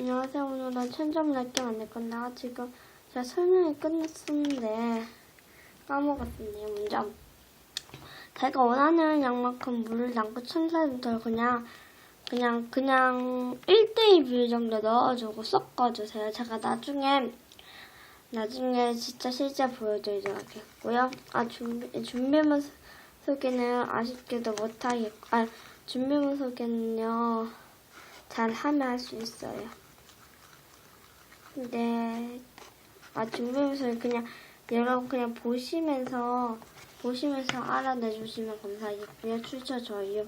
안녕하세요. 오늘은 천점 낼게 만들 건데 아, 지금 제가 설명이 끝났었는데 까먹었네요. 먼저 제가 원하는 양만큼 물을 담고 천사부터 그냥 그냥 그냥 1대2 비율 정도 넣어주고 섞어주세요. 제가 나중에 나중에 진짜 실제 보여드리도록 하겠고요. 아 준비 준비물 소개는 아쉽게도 못하겠고 아 준비물 소개는요 잘 하면 할 수 있어요. 근데 아 준비물 소개 그냥 여러분 그냥 보시면서 보시면서 알아내 주시면 감사하겠고요. 출처 저희요.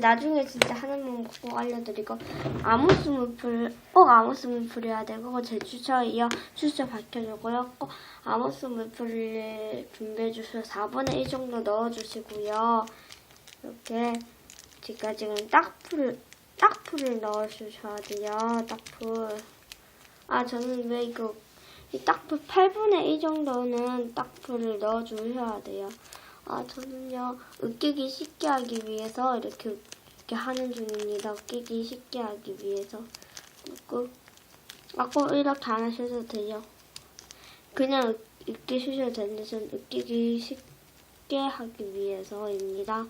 나중에 진짜 하나만 꼭 알려드리고 아무 스 물풀 꼭 아무 스 물풀이어야 되고 제 추천이요. 추천 밝혀주고요. 꼭 아무 스 물풀을 준비해 주셔서 4분의 1 정도 넣어주시고요. 이렇게 지금 딱풀을 딱풀을 넣어주셔야 돼요. 딱풀 아 저는 왜 이거 이 딱풀 8분의 1 정도는 딱풀을 넣어주셔야 돼요 아, 저는요, 으깨기 쉽게 하기 위해서 이렇게, 이렇게 하는 중입니다. 으깨기 쉽게 하기 위해서. 꼭, 아, 꼭 이렇게 안 하셔도 돼요. 그냥 으- 으깨주셔도 되는데, 전 으깨기 쉽게 하기 위해서입니다.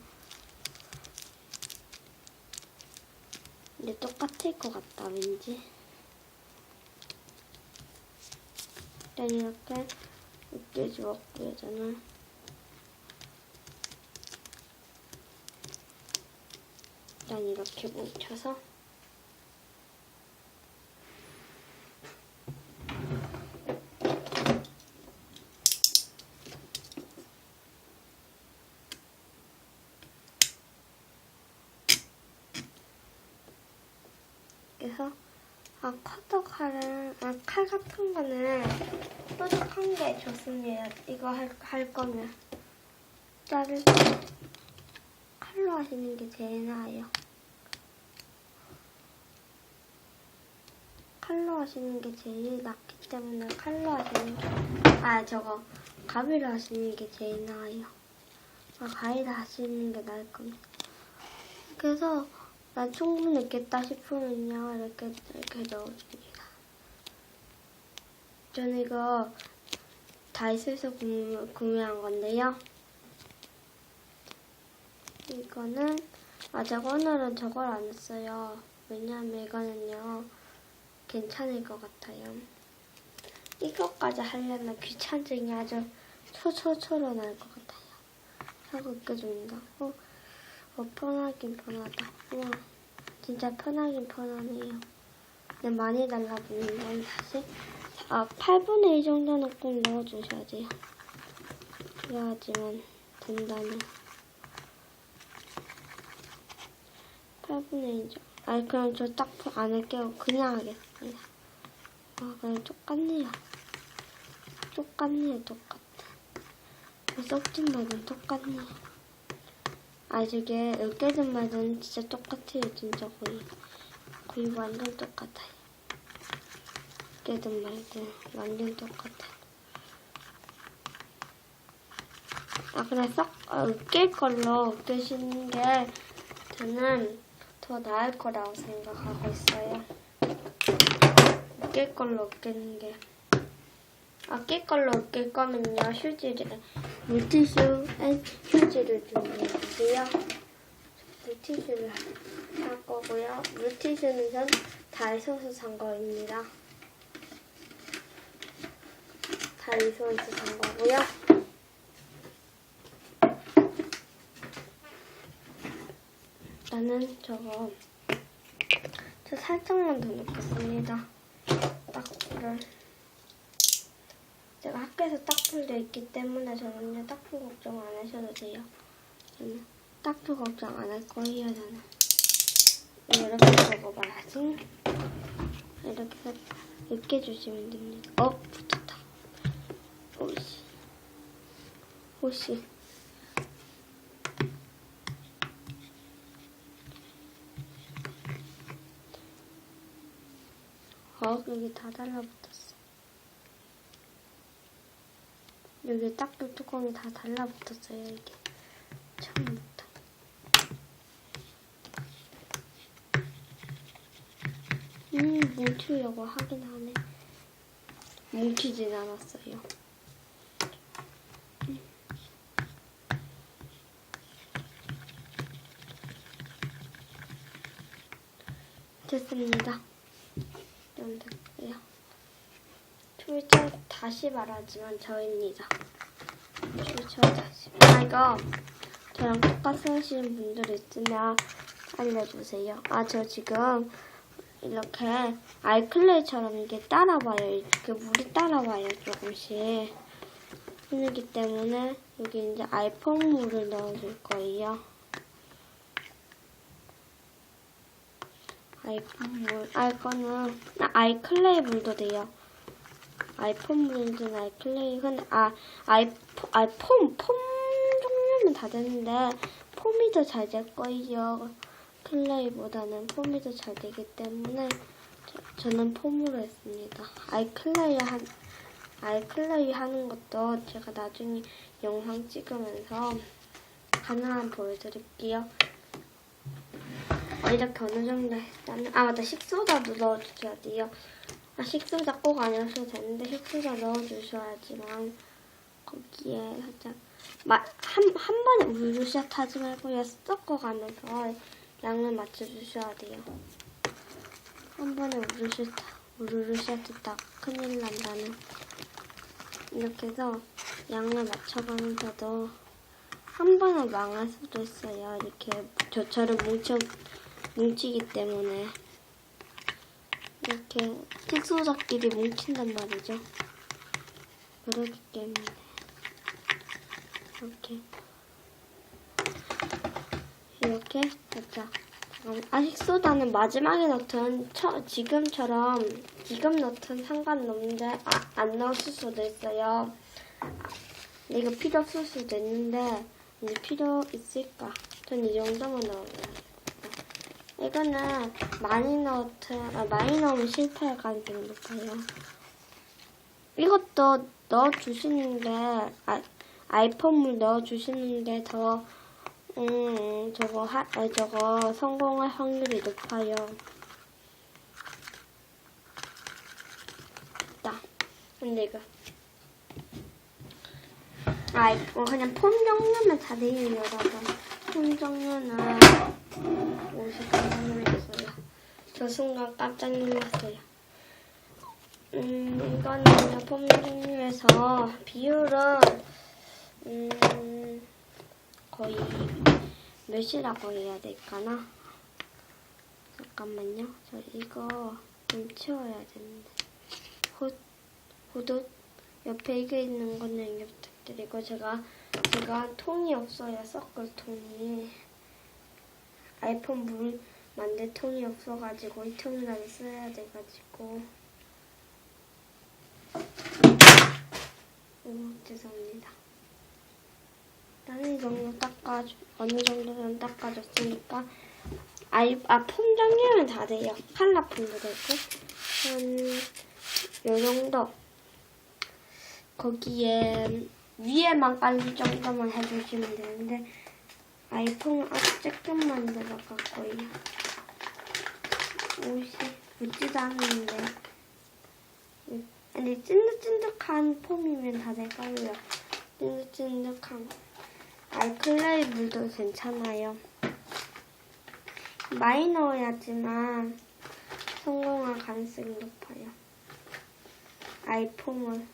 근데 똑같을 것 같다, 왠지. 일단 이렇게 으깨주었고요, 저는. 일단 이렇게 뭉쳐서 그래서 아 커터 칼은 아, 칼 같은 거는 뾰족한 게 좋습니다. 이거 할, 할 거면 자를 때 칼로 하시는 게 제일 나아요. 칼로 하시는 게 제일 낫기 때문에 칼로 하시는 게, 아, 저거, 가위로 하시는 게 제일 나아요. 아, 가위로 하시는 게 나을 겁니다. 그래서, 난 충분히 있겠다 싶으면요, 이렇게, 이렇게 넣어줍니다. 저는 이거 다이소에서 구매, 구매한 건데요. 이거는 아 제가 오늘은 저걸 안 했어요. 왜냐하면 이거는요 괜찮을 것 같아요. 이것까지 하려면 귀찮증이 아주 초초초로 날 것 같아요. 하고 웃겨줍니다. 어, 어 편하긴 편하다. 우와 진짜 편하긴 편하네요. 근데 많이 달라붙는 건 사실 아 8분의 2 정도는 꼭 넣어주셔야 돼요. 그래야지만 된다는. 8분의 1죠. 아니, 그럼 저 딱안 할게요. 그냥 하겠습니다. 아, 그냥 똑같네요. 똑같네요, 똑같아. 썩진 말은 똑같네요. 아, 저게 으깨진 말은 진짜 똑같아요, 진짜 거의. 거의 완전 똑같아요. 으깨진 말은 완전 똑같아요. 아, 그냥 썩, 아, 으깰 걸로 으깨시는 게 저는 더 나을 거라고 생각하고 있어요. 깰 걸로 깨는 게. 아, 깰 걸로 깰 거면요, 휴지를, 물티슈에 휴지를 준비해주세요. 물티슈를 할 거고요. 물티슈는 전 다이소에서 산 거입니다. 다이소에서 산 거고요. 나는 저거 저 살짝만 더 넣겠습니다. 딱풀을 제가 학교에서 딱풀도 있기 때문에 저는요 딱풀 걱정 안 하셔도 돼요. 저는 딱풀 걱정 안 할 거예요. 저는 이렇게 먹어봐야지. 이렇게 해서 으깨 주시면 됩니다. 어 붙었다. 오씨 오씨. 어, 여기 다 달라붙었어. 여기 딱그 뚜껑이 다 달라붙었어요, 이게. 처음부터. 음, 뭉치려고 하긴 하네. 뭉치진 않았어요. 음. 됐습니다. 좀 됐고요. 출처 다시 말하지만 저입니다. 출처 다시. 아, 이거 저랑 똑같이 하시는 분들 있으면 알려주세요. 아, 저 지금 이렇게 아이클레이처럼 이게 따라와요. 이렇게 물이 따라와요, 조금씩. 그렇기 때문에 여기 이제 아이폰 물을 넣어줄 거예요. 아이폰 물, 아, 이거는 아, 아이클레이 물도 돼요. 아이폰 물든 아이클레이, 근데 아, 아이폰, 아, 폼, 폼 종류는 다 되는데 폼이 더 잘 될 거예요. 클레이보다는 폼이 더 잘 되기 때문에 저, 는 폼으로 했습니다. 아이클레이 한 아이클레이 하는 것도 제가 나중에 영상 찍으면서 하나만 보여드릴게요. 이렇게 어느 정도 했다면 아 맞다 식소다도 넣어주셔야 돼요. 아, 식소다 꼭안 넣으셔도 되는데 식소다 넣어주셔야지만 거기에 살짝 마, 한, 한 번에 우르르샷 하지 말고요. 섞어가면서 양을 맞춰주셔야 돼요. 한 번에 우르르샷, 우르르샷 했다 큰일 난다는. 이렇게 해서 양을 맞춰가면서도 한 번에 망할 수도 있어요. 이렇게 저처럼 뭉쳐, 뭉치기 때문에. 이렇게 식소작끼리 뭉친단 말이죠. 그렇기 때문에. 이렇게 이렇게 살짝 아 식 소다는 마지막에 넣든 처, 지금처럼 지금 넣든 상관없는데 아, 안 넣었을 수도 있어요. 아, 이거 필요 없을 수도 있는데 이제 필요 있을까? 전 이 정도만 넣어요. 이거는 넣든 아, 많이 넣으면 가능성이 높아요. 이것도 넣어주시는 게 아, 아이폰물 넣어주시는 게 더, 음, 저거, 하, 아, 저거, 성공할 확률이 높아요. 됐다. 근데 이거. 아, 이거 그냥 폼 종류면 다 여러분. 폼 종류는 50개 놀랐어요. 저 순간 깜짝 놀랐어요. 음, 이거는 폼 종류에서 비율은 음, 거의 몇이라고 해야 될까나? 잠깐만요. 저 이거 좀 치워야 되는데. 호, 호도 옆에 이게 있는 거는 부탁드리고 제가 제가 통이 없어요. 섞을 통이. 아이폰 물 만들 통이 없어가지고 이 통이라도 써야 돼가지고. 오, 죄송합니다. 어느 정도 닦아 어느 정도는 닦아줬으니까 아이 아폼 종류는 다 돼요. 칼라폼도 되고 한요 정도 거기에 위에만 깔릴 정도만 해주시면 되는데 아이폰은 아주 조금만 들어 갈 거예요. 옷이 묻지도 않는데 아니 찐득찐득한 폼이면 다 될걸요. 찐득찐득한 물도 괜찮아요. 많이 넣어야지만 성공할 가능성이 높아요. 아이폼을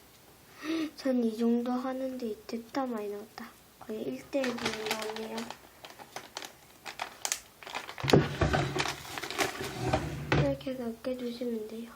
전 이 정도 하는데 됐다 많이 넣었다. 거의 1대1 정도네요. 이렇게 해서 으깨주시면 돼요.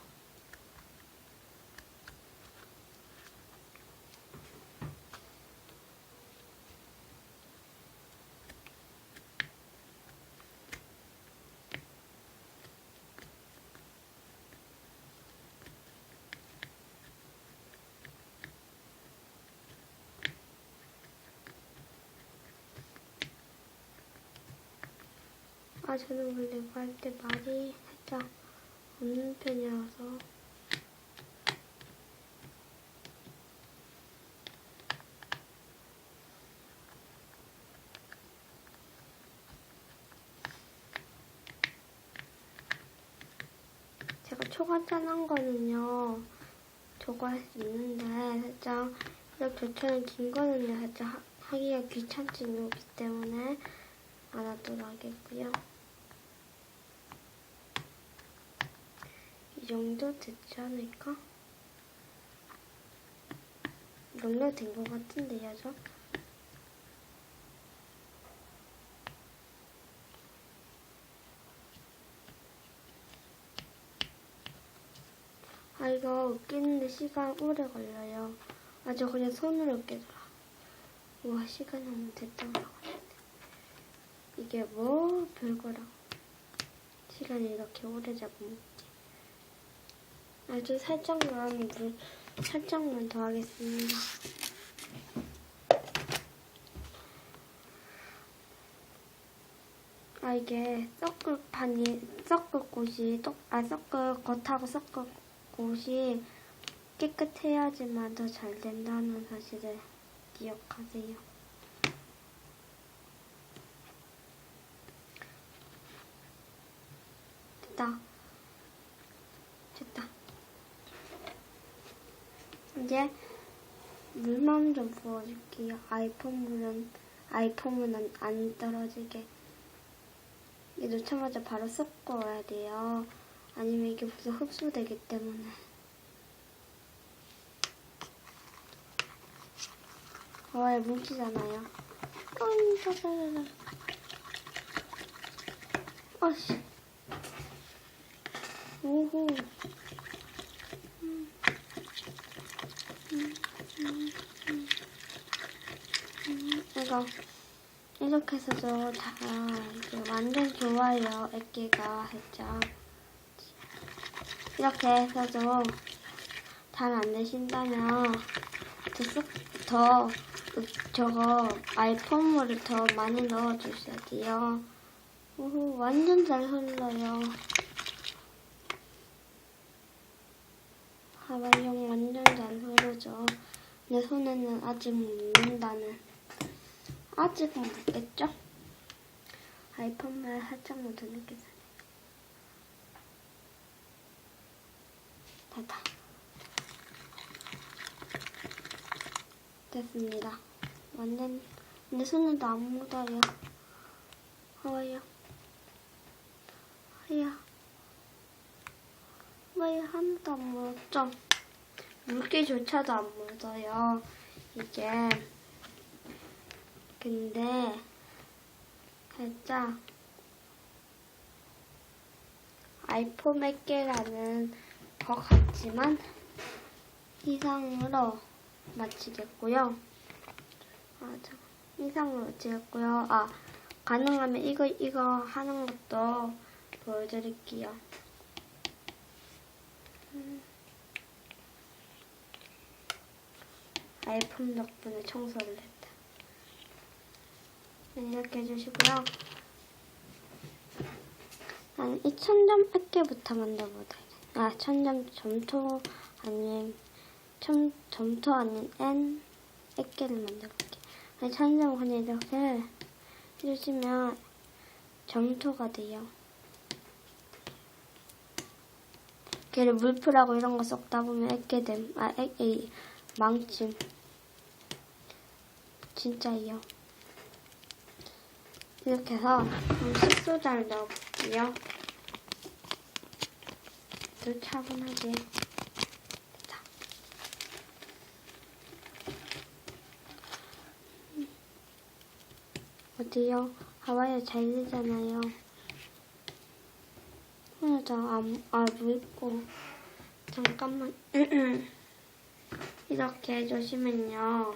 아, 저는 원래 할 때 말이 살짝 없는 편이라서. 제가 초간단한 거는요. 저거 할 수 있는데 살짝 조처는 긴 거는요. 살짝 하- 하기가 귀찮진 요기 때문에 안 하도록 하겠고요. 이 정도 됐지 않을까? 이 정도 된것 같은데요, 저? 아, 이거 웃기는데 시간 오래 걸려요. 아, 저 그냥 손으로 웃기더라. 우와, 시간 너무 하는데. 이게 뭐 별거라고. 시간이 이렇게 오래 잡으면. 아주 살짝만, 물, 살짝만 더 하겠습니다. 아, 이게 섞을 판이, 섞을 곳이, 똑, 아, 섞을 겉하고 섞을 곳이 깨끗해야지만 더 잘 된다는 사실을 기억하세요. 됐다. 이제 물만 좀 부어줄게요. 아이폰 물은, 아이폰 물은 안 떨어지게. 이게 놓자마자 바로 섞어야 돼요. 아니면 이게 벌써 흡수되기 때문에. 어, 뭉치잖아요. 어이, 자자자자. 어씨. 오호. 음. 음, 음, 음. 음, 이거. 이렇게 해서도 다 이제 완전 좋아요. 액기가 살짝. 이렇게 해서도 잘 안 되신다면 더, 쏙, 더 으, 저거 알폼물을 더 많이 넣어주셔야 돼요. 오, 완전 잘 흘러요. 하와용 완전 잘 흐르죠. 내 손에는 아직 묻는다는. 아직은 묻겠죠? 알폼물 살짝만 더 넣겠어요. 됐다. 됐습니다. 완전 내 손에도 안 묻어요. 하와야. 하야. 왜 하나도 안 묻었죠? 물기조차도 안 묻어요. 이게. 근데 살짝 아이폰 몇 개라는 것 같지만 이상으로 마치겠고요. 아, 저 이상으로 마치겠고요. 아, 가능하면 이거 이거 하는 것도 보여드릴게요. 음. 아이폰 덕분에 청소를 했다. 네, 이렇게 해주시고요. 나는 이 천점 액계부터 만들어보다. 아, 천점 점토 아닌 점, 점토 아닌 N 액계를 만들어볼게요. 천점 그냥 이렇게 해주시면 점토가 돼요. 걔를 물풀하고 이런 거 섞다 보면 액계됨. 아, 액, 이, 망침. 진짜예요. 이렇게 해서 좀 식소다를 넣어볼게요. 더 차분하게. 어디요? 하와이 잘 되잖아요. 오늘 저안 아, 물고 잠깐만 이렇게 해주시면요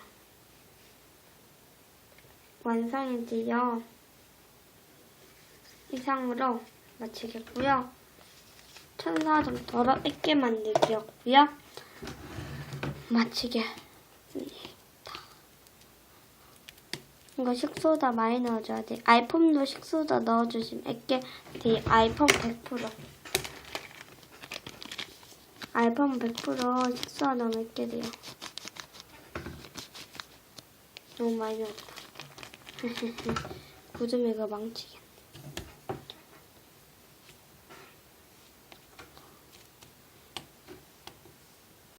완성이지요. 이상으로 마치겠고요. 천사 좀 있게 만들기였고요. 마치겠습니다. 이거 식소다 많이 넣어줘야 돼. 아이폼도 식소다 넣어주시면 액게 돼. 아이폰 100%. 아이폰 100% 식소다 넣으면 액게 돼요. 너무 많이 넣었다. 굳으면 이거 망치게.